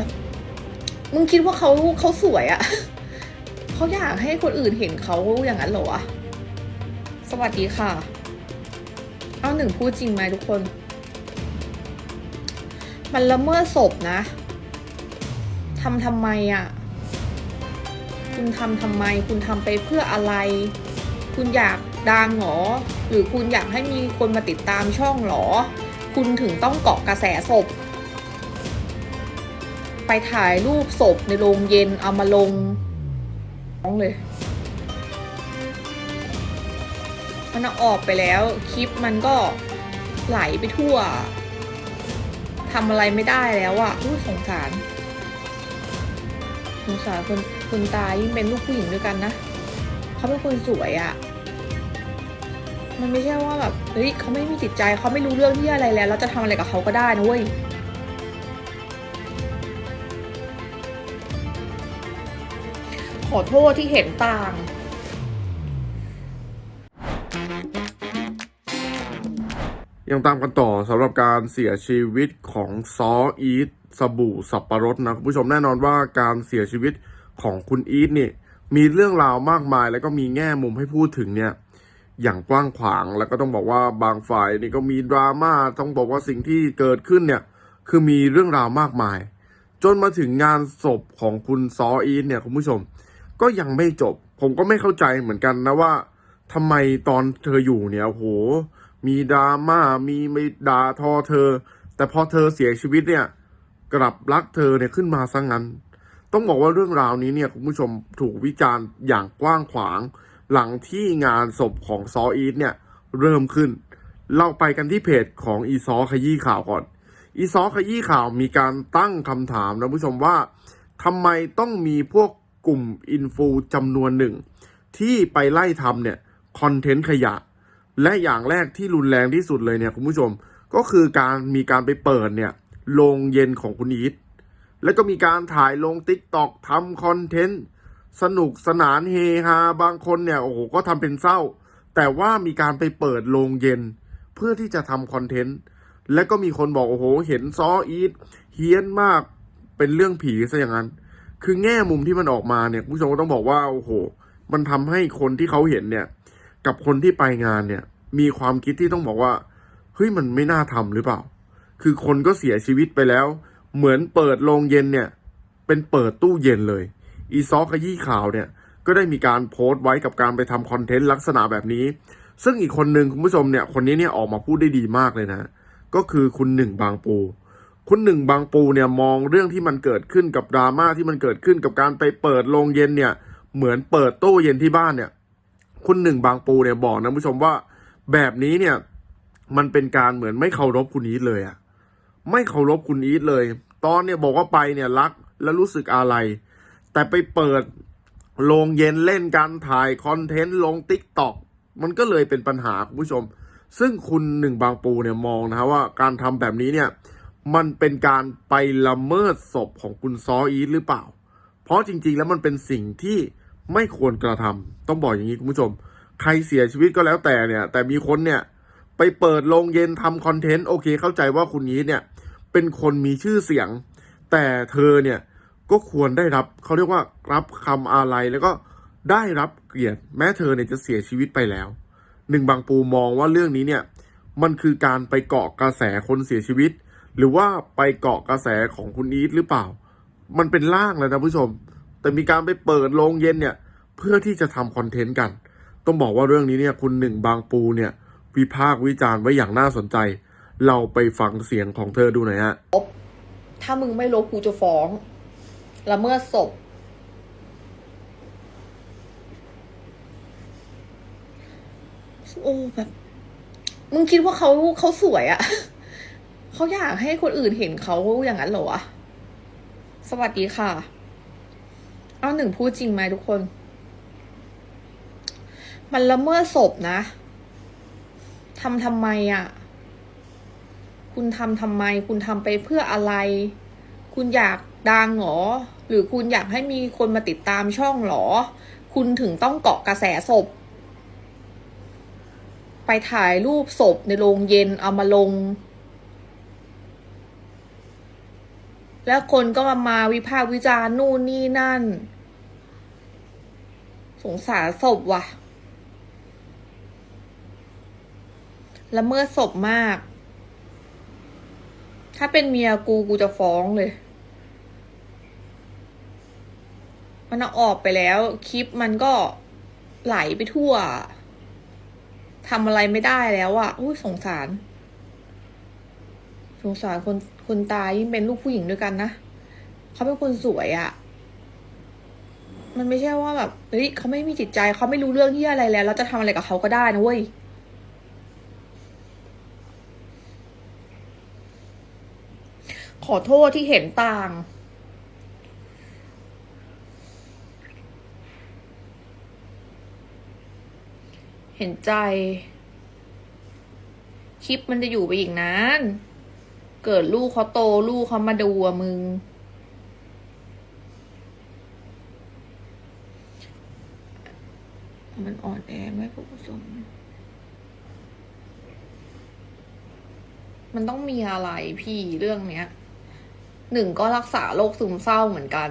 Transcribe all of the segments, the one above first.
แบบมึงคิดว่าเขาเขาสวยอะเขาอยากให้คนอื่นเห็นเขาอย่างนั้นเหรอวะสวัสดีค่ะ เอาหนึ่งพูดจริงไหมทุกคน มันละเมิดศพนะทำทำไมอะคุณทำทำไม คุณทำไปเพื่ออะไร คุณอยากดังเหรอ หรือคุณอยากให้มีคนมาติดตามช่องหรอ คุณถึงต้องเกาะกระแสศพ ไปถ่ายรูปศพในโรงเย็นเอามาลงน้องเลย มันออกไปแล้วคลิปมันก็ไหลไปทั่วทำอะไรไม่ได้แล้วอะ่ะอุ้สงสาร สงสารคนคนตายยิ่งเป็นลูกผู้หญิงด้วยกันนะเขาเป็นคนสวยอะ่ะ มันไม่ใช่ว่าแบบเฮ้ยเขาไม่มีจิตใจเขาไม่รู้เรื่องที่อะไรแล้วเราจะทำอะไรกับเขาก็ได้นะเว้ย ขอโทษที่เห็นต่าง ยังตามกันต่อสำหรับการเสียชีวิตของซออีทสบู่สับปะรดนะคุณผู้ชมแน่นอนว่าการเสียชีวิตของคุณอีทนี่มีเรื่องราวมากมายแล้วก็มีแง่มุมให้พูดถึงเนี่ยอย่างกว้างขวางแล้วก็ต้องบอกว่าบางฝ่ายนี่ก็มีดราม่าต้องบอกว่าสิ่งที่เกิดขึ้นเนี่ยคือมีเรื่องราวมากมาย จนมาถึงงานศพของคุณซออีทเนี่ยคุณผู้ชม ก็ยังไม่จบ ผมก็ไม่เข้าใจเหมือนกันนะว่าทำไมตอนเธออยู่เนี่ยโอ้โห มีดราม่ามีไม่ด่าทอเธอ แต่พอเธอเสียชีวิตเนี่ย กลับรักเธอเนี่ยขึ้นมาซะงงั้น ต้องบอกว่าเรื่องราวนี้เนี่ยคุณผู้ชมถูกวิจารณ์อย่างกว้างขวาง หลังที่งานศพของซออีทเนี่ยเริ่มขึ้น เราไปกันที่เพจของอีซอขยี้ข่าวก่อน อีซอขยี้ข่าวมีการตั้งคำถามนะผู้ชมว่าทำไมต้องมีพวก กลุ่มอินฟูจำนวนหนึ่ง ที่ไปไล่ทำเนี่ยคอนเทนต์ขยะ และอย่างแรกที่รุนแรงที่สุดเลยเนี่ยคุณผู้ชมก็คือการมีการไปเปิดเนี่ยโรงเย็นของคุณอีทแล้วก็มีการถ่ายลงติ๊กตอกทำคอนเทนต์สนุกสนานเฮฮาบางคนเนี่ยโอ้โหก็ทำเป็นเศร้า แต่ว่ามีการไปเปิดโรงเย็น เพื่อที่จะทำคอนเทนต์และก็มีคนบอกโอ้โห เห็นซออีทเฮี้ยนมากเป็นเรื่องผีซะอย่างนั้น คือแง่มุมที่มันออกมาเนี่ยคุณผู้ชมก็ต้องบอกว่าโอ้โห มันทำให้คนที่เขาเห็นเนี่ย กับคนที่ไปงานเนี่ย มีความคิดที่ต้องบอกว่าเฮ้ยมันไม่น่าทำหรือเปล่า คือคนก็เสียชีวิตไปแล้ว เหมือนเปิดโรงเย็นเนี่ย เป็นเปิดตู้เย็นเลย อีซอขยี้ข่าวเนี่ย ก็ได้มีการโพสต์ไว้กับการไปทำคอนเทนต์ลักษณะแบบนี้ ซึ่งอีกคนหนึ่งคุณผู้ชมเนี่ย คนนี้เนี่ยออกมาพูดได้ดีมากเลยนะ ก็คือคุณหนึ่งบางปู คุณหนึ่งบางปูเนี่ยมองเรื่องที่มันเกิดขึ้นกับดราม่าที่มันเกิดขึ้นกับการไปเปิดโรงเย็นเนี่ย เหมือนเปิดตู้เย็นที่บ้านเนี่ย คุณหนึ่งบางปูเนี่ยบอกนะผู้ชมว่า แบบนี้เนี่ย มันเป็นการเหมือนไม่เคารพคุณอีทเลยอะไม่เคารพคุณอีทเลย ตอนเนี่ยบอกว่าไปเนี่ยรักและรู้สึกอะไร แต่ไปเปิดโรงเย็นเล่นการถ่ายคอนเทนต์ลงติ๊กต็อกมันก็เลยเป็นปัญหาคุณผู้ชม ซึ่งคุณหนึ่งบางปูเนี่ยมองนะฮะว่าการทำแบบนี้เนี่ย มันเป็นการไปละเมิดศพของคุณซออีทหรือเปล่า เพราะจริง ๆ แล้วมันเป็นสิ่งที่ไม่ควรกระทำต้องบอกอย่างนี้คุณผู้ชม ใครเสียชีวิตก็แล้วแต่เนี่ย แต่มีคนเนี่ย ไปเปิดโรงเย็นทำคอนเทนต์โอเค เข้าใจว่าคุณนี้เนี่ย เป็นคนมีชื่อเสียง แต่เธอเนี่ยก็ควรได้รับเขาเรียกว่ารับคำอาลัยแล้วก็ได้รับเกียรติ แม้เธอเนี่ยจะเสียชีวิตไปแล้ว หนึ่งบางปูมองว่าเรื่องนี้เนี่ย มันคือการไปเกาะกระแสคนเสียชีวิต หรือว่าไปเกาะกระแสของคุณอีทหรือเปล่า มันเป็นล่างเลยนะผู้ชม แต่มีการไปเปิดโรงเย็นเนี่ย เพื่อที่จะทำคอนเทนต์กัน ต้องบอกว่าเรื่องนี้เนี่ยคุณหนึ่งบางปูเนี่ยวิพากษ์วิจารณ์ไว้อย่างน่าสนใจ เราไปฟังเสียงของเธอดูหน่อยฮะถ้ามึงไม่ลบกูจะฟ้องละเมิดศพ โอ้แบบ มึงคิดว่าเขาเขาสวยอะ เขาอยากให้คนอื่นเห็นเขาอย่างนั้นเหรอวะสวัสดีค่ะ เอาหนึ่งพูดจริงไหมทุกคน มันละเมิดศพนะทำทำไมอะคุณทำทำไม คุณทำไปเพื่ออะไร คุณอยากดังเหรอ หรือคุณอยากให้มีคนมาติดตามช่องเหรอ คุณถึงต้องเกาะกระแสศพ ไปถ่ายรูปศพในโรงเย็นเอามาลง แล้วคนก็มามาวิพากษ์วิจารณ์นู่นนี่นั่น สงสารศพว่ะ ละเมิดศพมาก ถ้าเป็นเมียกูกูจะฟ้องเลย มันเอาออกไปแล้ว คลิปมันก็ไหลไปทั่วทำอะไรไม่ได้แล้วอะ่ะอุ้ยสงสาร สงสารคนคนตายยิ่งเป็นลูกผู้หญิงด้วยกันนะเขาเป็นคนสวยอะ่ะ มันไม่ใช่ว่าแบบเฮ้ยเขาไม่มีจิตใจเขาไม่รู้เรื่องที่อะไรแล้ว เราจะทำอะไรกับเขาก็ได้นะเว้ยขอโทษที่เห็นต่างเห็นใจ คลิปมันจะอยู่ไปอีกนาน เกิดลูกเขาโตลูกเขามาดูอะมึง มันอ่อนแอไหมผู้ชมมันต้องมีอะไรพี่เรื่องเนี้ยหนึ่งก็รักษาโรคซึมเศร้าเหมือนกัน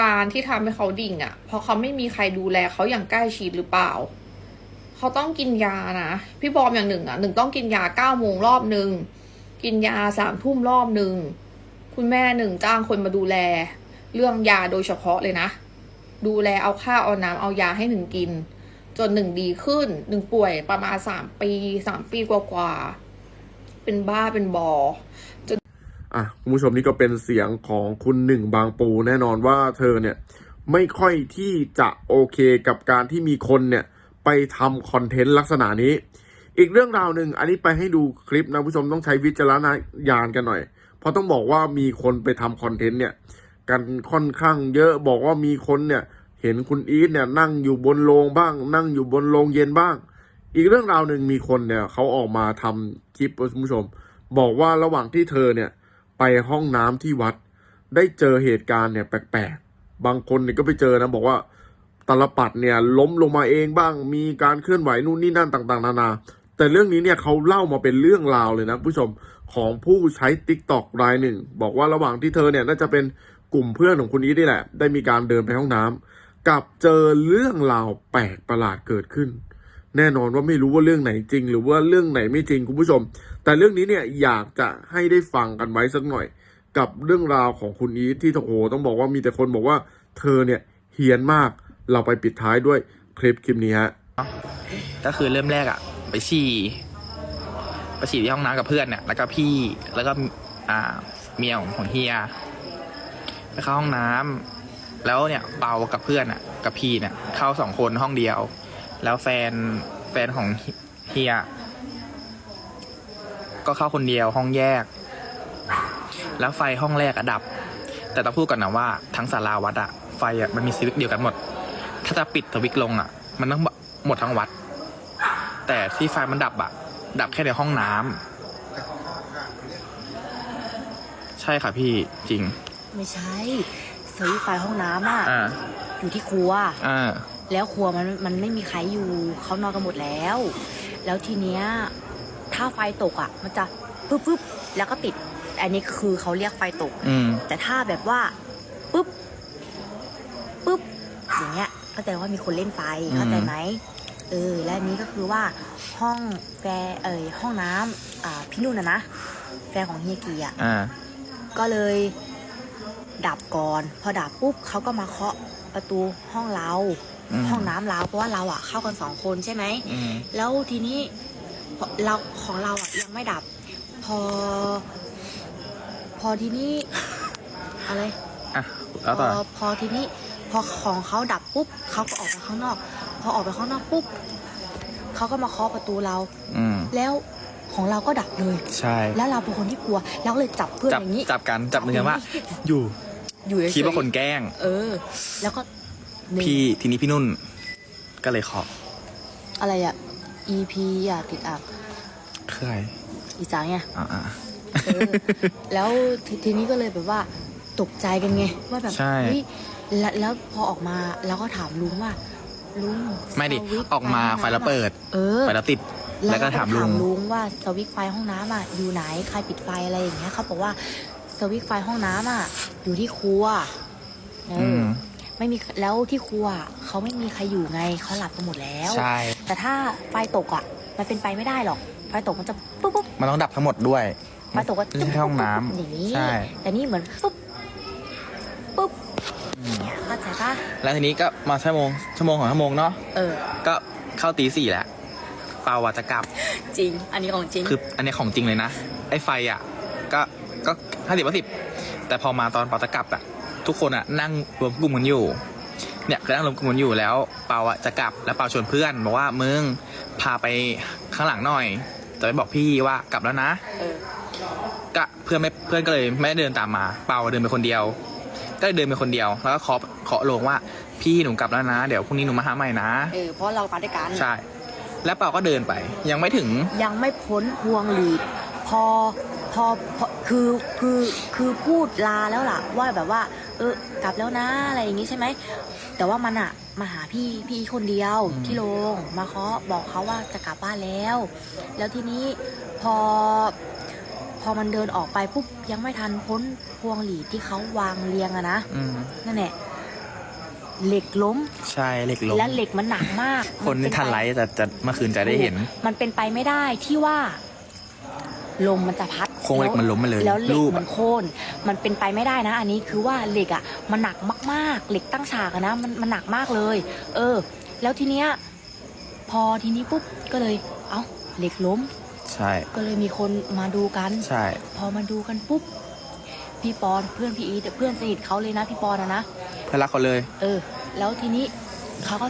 การที่ทำให้เขาดิ่งอะ่ะ เพราะเขาไม่มีใครดูแลเขาอย่างใกล้ชิดหรือเปล่า เขาต้องกินยานะ พี่บอมอย่างหนึ่งอะ่ะหนึ่งต้องกินยาเก้าโมงรอบหนึ่ง กินยาสามทุ่มรอบหนึ่ง คุณแม่หนึ่งจ้างคนมาดูแล เรื่องยาโดยเฉพาะเลยนะ ดูแลเอาข้าวเอาน้ำเอายาให้หนึ่งกิน จนหนึ่งดีขึ้นหนึ่งป่วยประมาณสามปีสามปีกว่าๆเป็นบ้าเป็นบอจนอะคุณผู้ชมนี่ก็เป็นเสียงของคุณหนึ่งบางปูแน่นอนว่าเธอเนี่ยไม่ค่อยที่จะโอเคกับการที่มีคนเนี่ยไปทำคอนเทนต์ลักษณะนี้ อีกเรื่องราวหนึ่งอันนี้ไปให้ดูคลิปนะผู้ชมต้องใช้วิจารณญาณกันหน่อย เพราะต้องบอกว่ามีคนไปทำคอนเทนต์เนี่ย กันค่อนข้างเยอะบอกว่ามีคนเนี่ย เห็นคุณอีทเนี่ยนั่งอยู่บนโรงบ้าง นั่งอยู่บนโรงเย็นบ้าง อีกเรื่องราวหนึ่งมีคนเนี่ยเขาออกมาทำคลิปคุณผู้ชม บอกว่าระหว่างที่เธอเนี่ยไปห้องน้ำที่วัด ได้เจอเหตุการณ์เนี่ยแปลกๆบางคนเนี่ยก็ไปเจอนะบอกว่าตลปัดเนี่ยล้มลงมาเองบ้าง มีการเคลื่อนไหวนู่นนี่นั่นต่าง ๆ นานา แต่เรื่องนี้เนี่ยเขาเล่ามาเป็นเรื่องราวเลยนะผู้ชมของผู้ใช้ t ิ k t o k รายหนึ่ง บอกว่าระหว่างที่เธอเนี่ยน่าจะเป็นกลุ่มเพื่อนของคุณอีทนี่แหละ ได้มีการเดินไปห้องน้ำกับเจอเรื่องราวแปลกประหลาดเกิดขึ้น แน่นอนว่าไม่รู้ว่าเรื่องไหนจริง หรือว่าเรื่องไหนไม่จริงคุณผู้ชม แต่เรื่องนี้เนี่ยอยากจะให้ได้ฟังกันไว้สักหน่อย กับเรื่องราวของคุณอีทที่โอ้โหต้องบอกว่ามีแต่คนบอกว่า เธอเนี่ยเฮี้ยนมากเราไปปิดท้ายด้วยคลิปคลิปนี้ฮะก็คือเริ่มแรกอะ ไปฉี่ไปฉี่ที่ห้องน้ำกับเพื่อนเนี่ยแล้วก็พี่แล้วก็อ่าเมียของของเฮียไปเข้าห้องน้ำแล้วเนี่ยเปากับเพื่อนอะกับพี่เนี่ยเข้าสองคนห้องเดียว แล้วแฟนแฟนของเฮียก็เข้าคนเดียวห้องแยก แล้วไฟห้องแรกอะดับ แต่ต้องพูดก่อนนะว่าทั้งศาลาวัดอะไฟอะมันมีสวิตช์เดียวกันหมด ถ้าจะปิดสวิตช์ลงอะมันต้องหมดทั้งวัด แต่ที่ไฟมันดับอะดับแค่ในห้องน้ำใช่ค่ะพี่จริง ไม่ใช่สวิตช์ไฟห้องน้ำอะอ่า อยู่ที่ครัว อ่า แล้วครัวมันมันไม่มีใครอยู่เขานอนกันหมดแล้ว แล้วทีเนี้ยถ้าไฟตกอะ มันจะปึ๊บปึ๊บแล้วก็ติด อันนี้คือเขาเรียกไฟตก อืม แต่ถ้าแบบว่าปึ๊บปึ๊บอย่างเงี้ยเข้าใจว่ามีคนเล่นไฟอืม เข้าใจไหมเออและอันนี้ก็คือว่าห้องแฟเอ่ยห้องน้ำอ่าพี่นุ่นนะนะแฟนของเฮียกีอะอ่า ก็เลยดับก่อน พอดับปุ๊บเขาก็มาเคาะประตูห้องเรา อืม ห้องน้ำเราเพราะว่าเราอะเข้ากันสองคนใช่ไหม อืม แล้วทีนี้พอเราของเราอะยังไม่ดับ พอ พอทีนี้ อะไร อะพแล้วต่ออพอทีนี้พ อของเขาดับปุ๊บเขาก็ออกไปข้างนอก พอออกไปข้างนอกปุ๊บเขาก็มาเคาะประตูเรา อืมแล้วของเราก็ดับเลย ใช่แล้วเราเป็นคนที่กลัวเราก็เลยจับเพื่อนจับอย่างนี้ จับกันจับมือกันว่า อยู่อยู่เฉยๆคิดว่าคนแกล้ง เออ แล้วก็หนึ่งพี่ทีนี้พี่นุ่น ก็เลยเคาะอะไรอะ EP อะติดอะเคยอีจางไงอ่าอ่า เออแล้วททีนี้ก็เลยแบบว่า ตกใจกันไงว่าแบบใช่ เฮ้ยแล้วแล้วพอออกมาแล้วก็ถามลุงว่า ลุงไม่ดิ สวิตช์ออกมาไฟแล้วเปิด เออ ไฟแล้วติด แล้วก็ถามลุง ลุงว่าสวิตช์ไฟห้องน้ำอะอยู่ไหนใครปิดไฟอะไรอย่างเงี้ยเขาบอกว่าสวิตช์ไฟห้องน้ำอะ อยู่ที่ครัวเอออือมไม่มีแล้วที่ครัวอะเขาไม่มีใครอยู่ไงเขาหลับกันหมดแล้ว ใช่ แต่ถ้าไฟตกอะ มันเป็นไปไม่ได้หรอก ไฟตกมันจะปุ๊บปุ๊บมันต้องดับทั้งหมดด้วยไฟตกก็ไม่ใช่ห้องน้ำอย่างนี้ใช่ แต่นี่เหมือนปุ๊บปุ๊บเนี่ยเข้าใจปะ แล้วทีนี้ก็มาชั่วโมงชั่วโมงของชั่วโมงเนาะเออ ก็เข้าตีสี่แล้วเปาอะจะกลับ จริง อันนี้ของจริง คืออันนี้ของจริงเลยนะ ไอ้ไฟอะ ก็ก็ห้าสิบสิบแต่พอมาตอนเปาจะกลับอะ ทุกคนอะนั่งรวมกลุ่มกันอยู่ เนี่ยก็นั่งรวมกลุ่มกันอยู่แล้ว เปาอะจะกลับแล้วเปาชวนเพื่อนบอกว่ามึงพาไปข้างหลังหน่อย จะไปบอกพี่ว่ากลับแล้วนะเออก็เพื่อนไม่เพื่อนก็เลยไม่ได้เดินตามมา เปาเดินไปคนเดียว ก็เลยเดินไปคนเดียว แล้วก็เคาะเคาะโลงว่าพี่หนูกลับแล้วนะ เดี๋ยวพรุ่งนี้หนูมาหาใหม่นะ เออเพราะเราไปด้วยกันใช่ แล้วเปาก็เดินไป ยังไม่ถึง ยังไม่พ้นพวงหลีดพอพอพอคือคือคือพูดลาแล้วล่ะ ว่าแบบว่า เออกลับแล้วนะอะไรอย่างงี้ใช่ไหมแต่ว่ามันอะมาหาพี่พี่คนเดียวอืม ที่โรงมาเคาะบอกเขาว่าจะกลับบ้านแล้ว แล้วทีนี้พอ พอมันเดินออกไปปุ๊บยังไม่ทันพ้นพวงหลีดที่เขาวางเรียงอะนะอืมนั่นแหละเหล็กล้ม ใช่เหล็กลมและเหล็กมันหนักมากคนที่ทันไลฟ์จะจะเมื่อคืนจะได้เห็น มันเป็นไปไม่ได้ที่ว่าลมมันจะพัดโครงเหล็กมันล้มไปเลยแล้วเหล็รูกปอะมันโค่นมันเป็นไปไม่ได้นะ อันนี้คือว่าเหล็กอะมันหนักมากๆ เหล็กตั้งฉากอะนะมันมันหนักมากเลย เออ แล้วทีเนี้ยพอทีนี้ปุ๊บก็เลย เอ้าเหล็กล้ม ใช่ ก็เลยมีคนมาดูกัน ใช่ พอมาดูกันปุ๊บ พี่ปอนเพื่อนพี่อีทเพื่อนสนิทเขาเลยนะพี่ปอนอะนะ เพื่อนรักเขาเลย เออ แล้วทีนี้เขาก็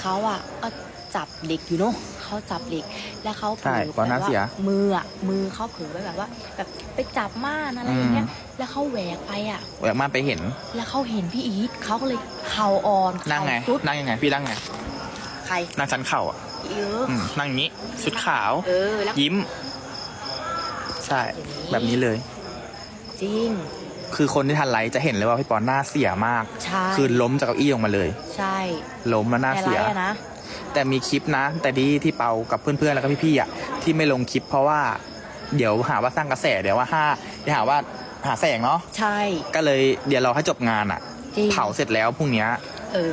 เขาอะก็จับเหล็กอยู่เนาะเขาจับเหล็ก แล้วเขาเผลใช่อตอนนั้นแบบเสียมืออะมือเขาเผลอไว้แบบว่า แบบไปจับม่านอะไรอย่างเงี้ยแล้วเขาแหวกไปอะ แหวกม่านไปเห็น แล้วเขาเห็นพี่อีทเขาก็เลยเข่าอ่อนนั่งไง เข่าสุดนั่งยังไง พี่นั่งไง ใคร นั่งชั้นเข่าอะ เออออืมนั่งอย่างนี้ชุดขาว เออแล้วยิ้ม ใช่อย่างนี้แบบนี้เลย จริง คือคนที่ทันไลฟ์จะเห็นเลยว่าพี่ปอนหน้าเสียมาก ใช่ คือล้มจากเก้าอี้ลงมาเลย ใช่ล้มแล้วหน้าแต่เสีไรยอะนะ แต่มีคลิปนะ แต่ที่ที่เปากับเพื่อนๆ แล้วก็พี่ๆอะที่ไม่ลงคลิปเพราะว่า เดี๋ยวหาว่าสร้างกระแสเดี๋ยวว่าห้าเดี๋ยวหาว่าหาแสงเนาะใช่ ก็เลยเดี๋ยวเราให้จบงานอะ จริง เผาเสร็จแล้วพรุ่งเนี้ย เออ